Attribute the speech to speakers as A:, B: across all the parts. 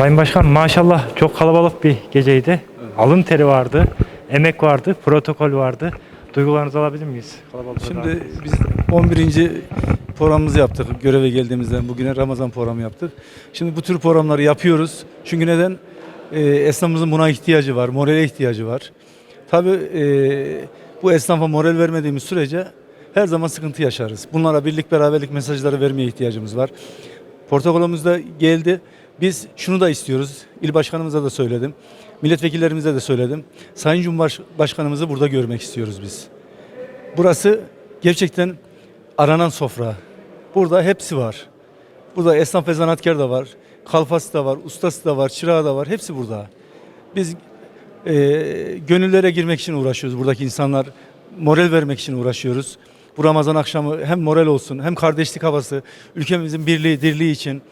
A: Sayın Başkan maşallah çok kalabalık bir geceydi. Alın teri vardı, emek vardı, protokol vardı. Duygularınızı alabilir miyiz? Kalabalıkta
B: Şimdi
A: da-
B: biz 11. programımızı yaptık. Göreve geldiğimizden bugüne Ramazan programı yaptık. Şimdi bu tür programları yapıyoruz. Çünkü neden? Ee, esnafımızın buna ihtiyacı var, morale ihtiyacı var. Tabii e, bu esnafa moral vermediğimiz sürece her zaman sıkıntı yaşarız. Bunlara birlik beraberlik mesajları vermeye ihtiyacımız var. Protokolümüz de geldi. Biz şunu da istiyoruz. İl başkanımıza da söyledim. Milletvekillerimize de söyledim. Sayın Cumhurbaşkanımızı burada görmek istiyoruz biz. Burası gerçekten aranan sofra. Burada hepsi var. Burada esnaf ve zanaatkar da var. Kalfası da var, ustası da var, çırağı da var. Hepsi burada. Biz e, gönüllere girmek için uğraşıyoruz. Buradaki insanlar moral vermek için uğraşıyoruz. Bu Ramazan akşamı hem moral olsun hem kardeşlik havası, ülkemizin birliği, dirliği için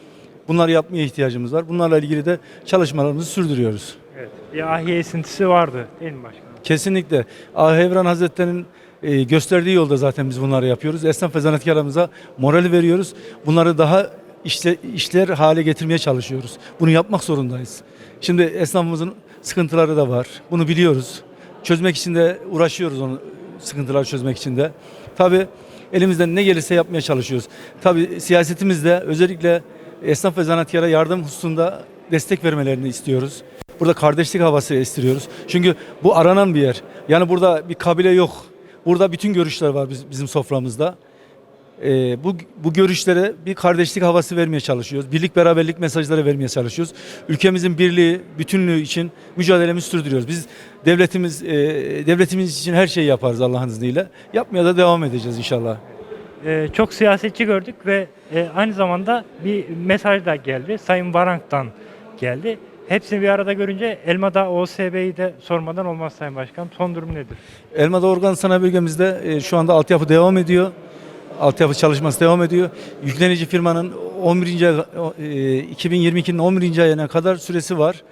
B: bunları yapmaya ihtiyacımız var. Bunlarla ilgili de çalışmalarımızı sürdürüyoruz.
A: Evet, bir ahiye esintisi vardı değil mi başkanım?
B: Kesinlikle. Ah Evran Hazretleri'nin e, gösterdiği yolda zaten biz bunları yapıyoruz. Esnaf ve zanaatkarlarımıza moral veriyoruz. Bunları daha işte, işler hale getirmeye çalışıyoruz. Bunu yapmak zorundayız. Şimdi esnafımızın sıkıntıları da var. Bunu biliyoruz. Çözmek için de uğraşıyoruz onu sıkıntıları çözmek için de. Tabii elimizden ne gelirse yapmaya çalışıyoruz. Tabii siyasetimizde özellikle esnaf ve zanaatkara yardım hususunda destek vermelerini istiyoruz. Burada kardeşlik havası estiriyoruz. Çünkü bu aranan bir yer. Yani burada bir kabile yok. Burada bütün görüşler var biz- bizim soframızda. Ee, bu, bu görüşlere bir kardeşlik havası vermeye çalışıyoruz. Birlik beraberlik mesajları vermeye çalışıyoruz. Ülkemizin birliği, bütünlüğü için mücadelemizi sürdürüyoruz. Biz devletimiz e, devletimiz için her şeyi yaparız Allah'ın izniyle. Yapmaya da devam edeceğiz inşallah.
A: Ee, çok siyasetçi gördük ve e, aynı zamanda bir mesaj da geldi. Sayın Varank'tan geldi. Hepsini bir arada görünce Elmadağ OSB'yi de sormadan olmaz Sayın Başkan. Son durum nedir?
B: Elmadağ Organ Sanayi Bölgemizde e, şu anda altyapı devam ediyor. Altyapı çalışması devam ediyor. Yüklenici firmanın 11. ay- e, 2022'nin 11. ayına kadar süresi var.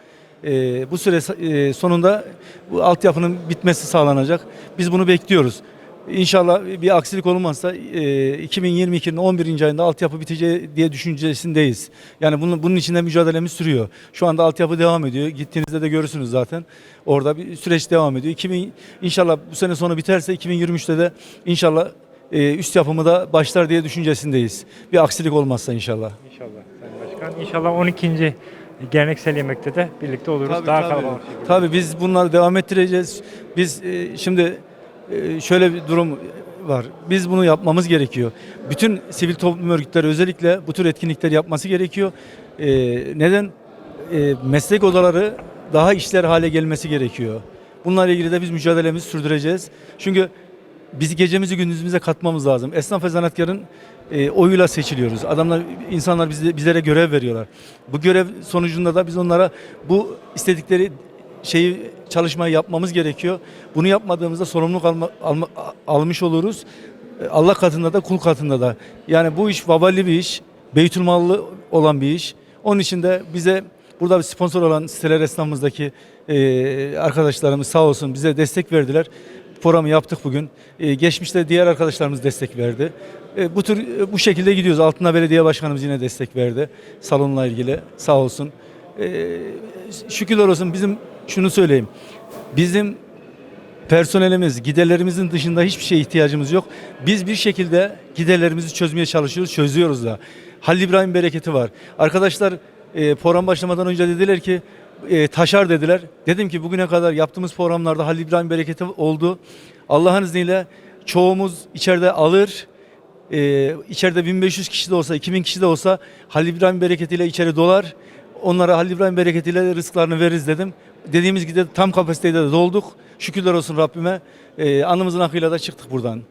B: E, bu süre e, sonunda bu altyapının bitmesi sağlanacak. Biz bunu bekliyoruz. İnşallah bir aksilik olmazsa e, 2022'nin 11. ayında altyapı biteceği diye düşüncesindeyiz. Yani bunun, bunun için de mücadelemiz sürüyor. Şu anda altyapı devam ediyor. Gittiğinizde de görürsünüz zaten. Orada bir süreç devam ediyor. 2000, inşallah bu sene sonu biterse 2023'te de inşallah e, üst yapımı da başlar diye düşüncesindeyiz. Bir aksilik olmazsa inşallah.
A: İnşallah Sayın Başkan. İnşallah 12. geleneksel yemekte de birlikte oluruz. Daha kalabalık.
B: Tabii biz bunları devam ettireceğiz. Biz e, şimdi e, şöyle bir durum var. Biz bunu yapmamız gerekiyor. Bütün sivil toplum örgütleri özellikle bu tür etkinlikleri yapması gerekiyor. E, neden? E, meslek odaları daha işler hale gelmesi gerekiyor. Bunlarla ilgili de biz mücadelemizi sürdüreceğiz. Çünkü biz gecemizi gündüzümüze katmamız lazım. Esnaf ve zanaatkarın e, oyuyla seçiliyoruz. Adamlar, insanlar bize, bizlere görev veriyorlar. Bu görev sonucunda da biz onlara bu istedikleri şeyi çalışmayı yapmamız gerekiyor. Bunu yapmadığımızda sorumluluk alma, alma- almış oluruz. E, Allah katında da kul katında da. Yani bu iş vaballi bir iş, beytülmallı olan bir iş. Onun için de bize burada bir sponsor olan siteler esnafımızdaki e, arkadaşlarımız sağ olsun bize destek verdiler. Programı yaptık bugün. E, geçmişte diğer arkadaşlarımız destek verdi. E, bu tür e, bu şekilde gidiyoruz. Altına Belediye Başkanımız yine destek verdi. Salonla ilgili sağ olsun. E, şükürler olsun bizim şunu söyleyeyim. Bizim personelimiz, giderlerimizin dışında hiçbir şeye ihtiyacımız yok. Biz bir şekilde giderlerimizi çözmeye çalışıyoruz, çözüyoruz da. Halil İbrahim bereketi var. Arkadaşlar e, program başlamadan önce dediler ki e, taşar dediler. Dedim ki bugüne kadar yaptığımız programlarda Halil İbrahim bereketi oldu. Allah'ın izniyle çoğumuz içeride alır. E, içeride 1500 kişi de olsa, 2000 kişi de olsa Halil İbrahim bereketiyle içeri dolar. Onlara Halil İbrahim bereketiyle rızklarını veririz dedim. Dediğimiz gibi de tam kapasiteyle de dolduk. Şükürler olsun Rabbime. E, alnımızın akıyla da çıktık buradan.